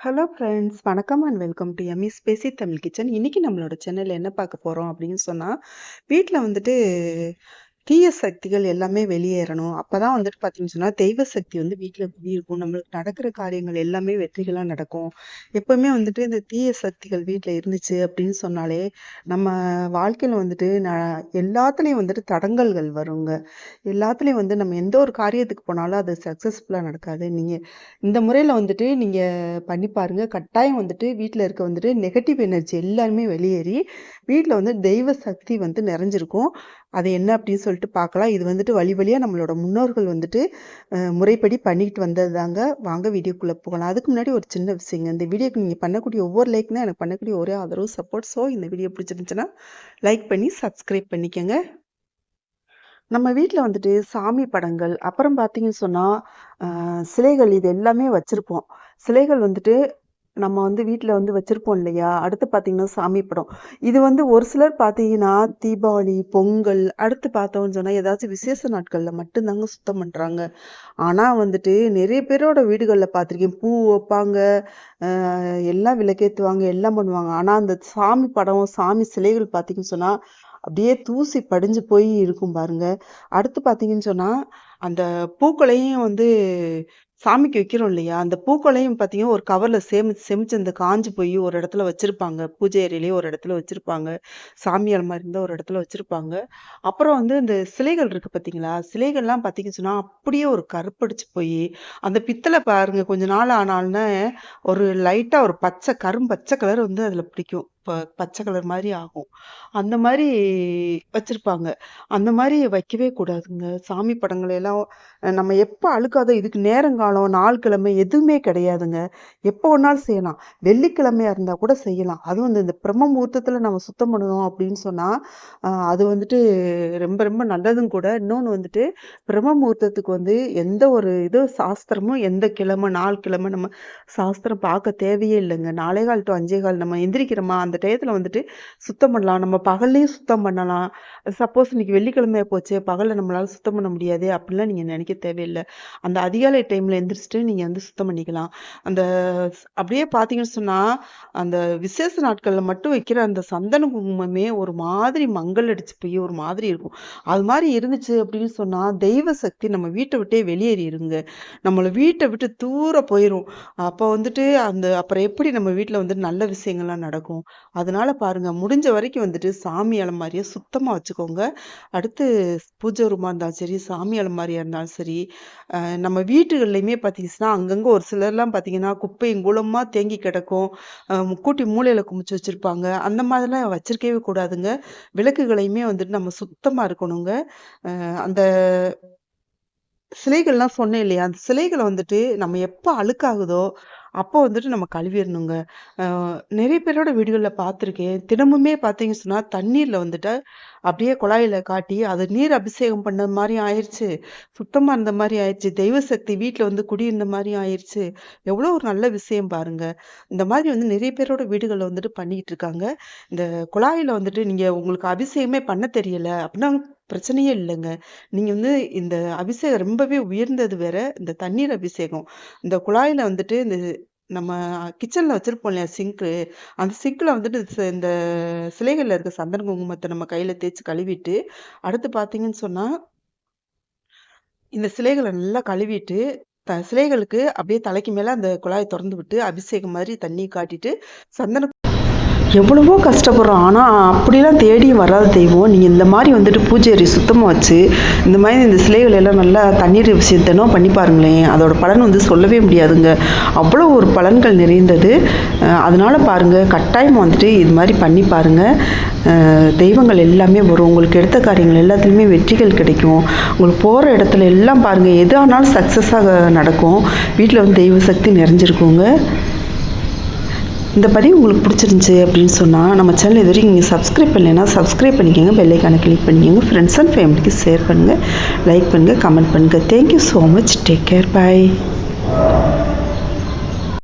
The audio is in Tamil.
ஹலோ ஃப்ரெண்ட்ஸ் வணக்கம் and welcome to M E spacey Tamil kitchen இன்னைக்கு நம்மளோட சேனலில் என்ன பார்க்க போகிறோம் அப்படின்னு சொன்னால் வீட்டில் வந்துட்டு தீய சக்திகள் எல்லாமே வெளியேறணும். அப்பதான் வந்துட்டு பார்த்தீங்கன்னு சொன்னா தெய்வ சக்தி வந்து வீட்டில் குடியிருக்கும். நம்மளுக்கு நடக்கிற காரியங்கள் எல்லாமே வெற்றிகளா நடக்கும். எப்பவுமே வந்துட்டு இந்த தீய சக்திகள் வீட்டில் இருந்துச்சு அப்படின்னு சொன்னாலே நம்ம வாழ்க்கையில வந்துட்டு ந- எல்லாத்துலயும் வந்துட்டு தடங்கல்கள் வருங்க. எல்லாத்துலயும் வந்து நம்ம எந்த ஒரு காரியத்துக்கு போனாலும் அது சக்சஸ்ஃபுல்லா நடக்காது. நீங்க இந்த முறையில வந்துட்டு நீங்க பண்ணி பாருங்க. கட்டாயம் வந்துட்டு வீட்ல இருக்க வந்துட்டு நெகட்டிவ் எனர்ஜி எல்லாருமே வெளியேறி வீட்ல வந்து தெய்வ சக்தி வந்து நிறைஞ்சிருக்கும். அது என்ன அப்படின்னு சொல்லிட்டு பார்க்கலாம். இது வந்துட்டு வழி வழியா நம்மளோட முன்னோர்கள் வந்துட்டு முறைப்படி பண்ணிட்டு வந்தது தாங்க வாங்க வீடியோக்குள்ளே போகலாம். அதுக்கு முன்னாடி ஒரு சின்ன விஷயங்க. இந்த வீடியோக்கு நீங்கள் பண்ணக்கூடிய ஒவ்வொரு லைக் தான் எனக்கு பண்ணக்கூடிய ஒரே ஆதரவு சப்போர்ட் ஸோ இந்த வீடியோ பிடிச்சிருந்துச்சுன்னா லைக் பண்ணி சப்ஸ்கிரைப் பண்ணிக்கோங்க. நம்ம வீட்டில் வந்துட்டு சாமி படங்கள் அப்புறம் பார்த்தீங்கன்னு சொன்னால் சிலைகள் இது எல்லாமே வச்சுருப்போம். சிலைகள் வந்துட்டு நம்ம வந்து வீட்டில் வந்து வச்சுருப்போம் இல்லையா? அடுத்து பார்த்தீங்கன்னா சாமி படம். இது வந்து ஒரு சிலர் பார்த்தீங்கன்னா தீபாவளி பொங்கல் அடுத்து பார்த்தோம்னு சொன்னால் ஏதாச்சும் விசேஷ நாட்களில் மட்டும்தாங்க சுத்தம் பண்ணுறாங்க ஆனால் வந்துட்டு நிறைய பேரோட வீடுகளில் பார்த்துருக்கேன் பூ வைப்பாங்க எல்லாம் விளக்கேற்றுவாங்க எல்லாம் பண்ணுவாங்க. ஆனால் அந்த சாமி படம் சாமி சிலைகள் பார்த்தீங்கன்னு சொன்னால் அப்படியே தூசி படிஞ்சு போய் இருக்கும் பாருங்க. அடுத்து பார்த்தீங்கன்னு சொன்னா அந்த பூக்களையும் வந்து சாமிக்கு வைக்கிறோம் இல்லையா? அந்த பூக்களையும் பார்த்தீங்கன்னா ஒரு கவரில் சேமி சேமிச்சு அந்த காஞ்சு போய் ஒரு இடத்துல வச்சுருப்பாங்க. பூஜை அறையிலேயே ஒரு இடத்துல வச்சுருப்பாங்க. சாமி மாதிரி இருந்தால் ஒரு இடத்துல வச்சுருப்பாங்க. அப்புறம் வந்து இந்த சிலைகள் இருக்குது பார்த்தீங்களா சிலைகள்லாம் பார்த்தீங்கன்னு சொன்னால் அப்படியே ஒரு கருப்படிச்சு போய் அந்த பித்தளை பாருங்க கொஞ்ச நாள் ஆனாலுன்னு ஒரு லைட்டாக ஒரு பச்சை கரும் பச்சை கலர் வந்து அதில் பிடிக்கும். ப- பச்சை கலர் மாதிரி ஆகும். அந்த மாதிரி வச்சிருப்பாங்க. அந்த மாதிரி வைக்கவே கூடாதுங்க. சாமி படங்களை எல்லாம் நம்ம எப்போ அழுக்காதோ இதுக்கு நேரங்காலம் நாள் கிழமை எதுவுமே கிடையாதுங்க. எப்போ வேணாலும் செய்யலாம். வெள்ளிக்கிழமையா இருந்தா கூட செய்யலாம். அதுவும் இந்த இந்த பிரம்ம முகூர்த்தத்துல நம்ம சுத்தம் பண்ணணும் அப்படின்னு சொன்னா அது வந்துட்டு ரொம்ப ரொம்ப நல்லதும் கூட. இன்னொன்னு வந்துட்டு பிரம்ம முகூர்த்தத்துக்கு வந்து எந்த ஒரு இது சாஸ்திரமும் எந்த கிழமை நாள் கிழமை நம்ம சாஸ்திரம் பார்க்க தேவையே இல்லைங்க. நாளே கால் டு அஞ்சே கால் நம்ம எந்திரிக்கிறோமா அந்த டயத்தில் வந்துட்டு சுத்தம் பண்ணலாம். நம்ம பகல்லையும் சுத்தம் பண்ணலாம். சப்போஸ் இன்னைக்கு வெள்ளிக்கிழமையா போச்சு பகலில் நம்மளால சுத்தம் பண்ண முடியாது அப்படிலாம் நீங்க நினைக்க தேவையில்லை. அந்த அதிகாலை டைம்ல எந்திரிச்சிட்டு நீங்க வந்து சுத்தம் பண்ணிக்கலாம். அந்த அப்படியே பார்த்தீங்கன்னு சொன்னா அந்த விசேஷ நாட்கள்ல மட்டும் வைக்கிற அந்த சந்தன குங்குமமே ஒரு மாதிரி மங்கள் அடிச்சு போய் ஒரு மாதிரி இருக்கும். அது மாதிரி இருந்துச்சு அப்படின்னு சொன்னா தெய்வ சக்தி நம்ம வீட்டை விட்டே வெளியேறிடுங்க நம்மளை வீட்டை விட்டு தூர போயிரும். அப்போ வந்துட்டு அந்த அப்புறம் எப்படி நம்ம வீட்டில் வந்து நல்ல விஷயங்கள்லாம் நடக்கும்? அதனால பாருங்க முடிஞ்ச வரைக்கும் வந்துட்டு சாமி அலமாரியை சுத்தமாக வச்சுக்கோங்க. அடுத்து பூஜை ரூமா இருந்தாலும் சரி சாமி அலமாரியாக இருந்தாலும் சரி நம்ம வீட்டுகள்லையுமே பார்த்தீங்கன்னா அங்கங்க ஒரு சிலர்லாம் பார்த்தீங்கன்னா குப்பையும் குளமா தேங்கி கிடக்கும். கூட்டி மூலையில குமிச்சு வச்சிருப்பாங்க. அந்த மாதிரிலாம் வச்சிருக்கவே கூடாதுங்க. விளக்குகளையுமே வந்துட்டு நம்ம சுத்தமா இருக்கணுங்க. அஹ் அந்த சிலைகள்லாம் சொன்னேன் இல்லையா? அந்த சிலைகளை வந்துட்டு நம்ம எப்போ அழுக்காகுதோ அப்போ வந்துட்டு நம்ம கழுவிடணுங்க நிறைய பேரோட வீடுகளில் பார்த்துருக்கேன் தினமுமே பார்த்தீங்க சொன்னால் தண்ணீரில் வந்துட்டு அப்படியே குழாயில் காட்டி அது நீர் அபிஷேகம் பண்ண மாதிரி ஆயிடுச்சு சுத்தமாக இருந்த மாதிரி ஆயிடுச்சு தெய்வ சக்தி வீட்டில் வந்து குடியிருந்த மாதிரி ஆயிருச்சு. எவ்வளோ ஒரு நல்ல விஷயம் பாருங்க. இந்த மாதிரி வந்து நிறைய பேரோட வீடுகளில் வந்துட்டு பண்ணிக்கிட்டு இருக்காங்க. இந்த குழாயில் வந்துட்டு நீங்கள் உங்களுக்கு அபிஷேகமே பண்ண தெரியல அப்படின்னா பிரச்சனையே இல்லைங்க. நீங்கள் வந்து இந்த அபிஷேகம் ரொம்பவே உயர்ந்தது வேற இந்த தண்ணீர் அபிஷேகம். இந்த குழாயில் வந்துட்டு இந்த நம்ம கிச்சனில் வச்சிருப்போம் இல்லையா சிங்க்கு அந்த சிங்கில் வந்துட்டு இந்த சிலைகளில் இருக்க சந்தன குங்குமத்தை நம்ம கையில் தேய்ச்சி கழுவிட்டு அடுத்து பார்த்தீங்கன்னு சொன்னால் இந்த சிலைகளை நல்லா கழுவிட்டு த சிலைகளுக்கு அப்படியே தலைக்கு மேலே அந்த குழாயை திறந்து விட்டு அபிஷேகம் மாதிரி தண்ணி காட்டிட்டு சந்தன எவ்வளவோ கஷ்டப்படுறோம். ஆனால் அப்படிலாம் தேடியும் வராத தெய்வம். நீங்கள் இந்த மாதிரி வந்துட்டு பூஜை சுத்தமாக வச்சு இந்த மாதிரி இந்த சிலைகள் எல்லாம் நல்லா தண்ணீர் விஷயம் பண்ணி பாருங்களேன். அதோட பலன் வந்து சொல்லவே முடியாதுங்க. அவ்வளோ ஒரு பலன்கள் நிறைந்தது. அதனால் பாருங்கள் கட்டாயம் வந்துட்டு இது மாதிரி பண்ணி பாருங்க. தெய்வங்கள் எல்லாமே வரும். உங்களுக்கு எடுத்த காரியங்கள் எல்லாத்துலேயுமே வெற்றிகள் கிடைக்கும். உங்களுக்கு போகிற இடத்துல எல்லாம் பாருங்கள் எது ஆனாலும் சக்ஸஸாக நடக்கும். வீட்டில் வந்து தெய்வ சக்தி நிறைஞ்சிருக்குங்க. இந்த பதிவு உங்களுக்கு பிடிச்சிருந்துச்சி அப்படின்னு சொன்னால் நம்ம சேனல் இது வரைக்கும் நீங்கள் சப்ஸ்கிரைப் பண்ணலைன்னா சப்ஸ்கிரைப் பண்ணிக்கோங்க பெல்லைக்கான கிளிக் பண்ணிக்கோங்க ஃப்ரெண்ட்ஸ் அண்ட் ஃபேமிலிக்கு ஷேர் பண்ணுங்கள் லைக் பண்ணுங்கள் கமெண்ட் பண்ணுங்கள் thank you so much take care bye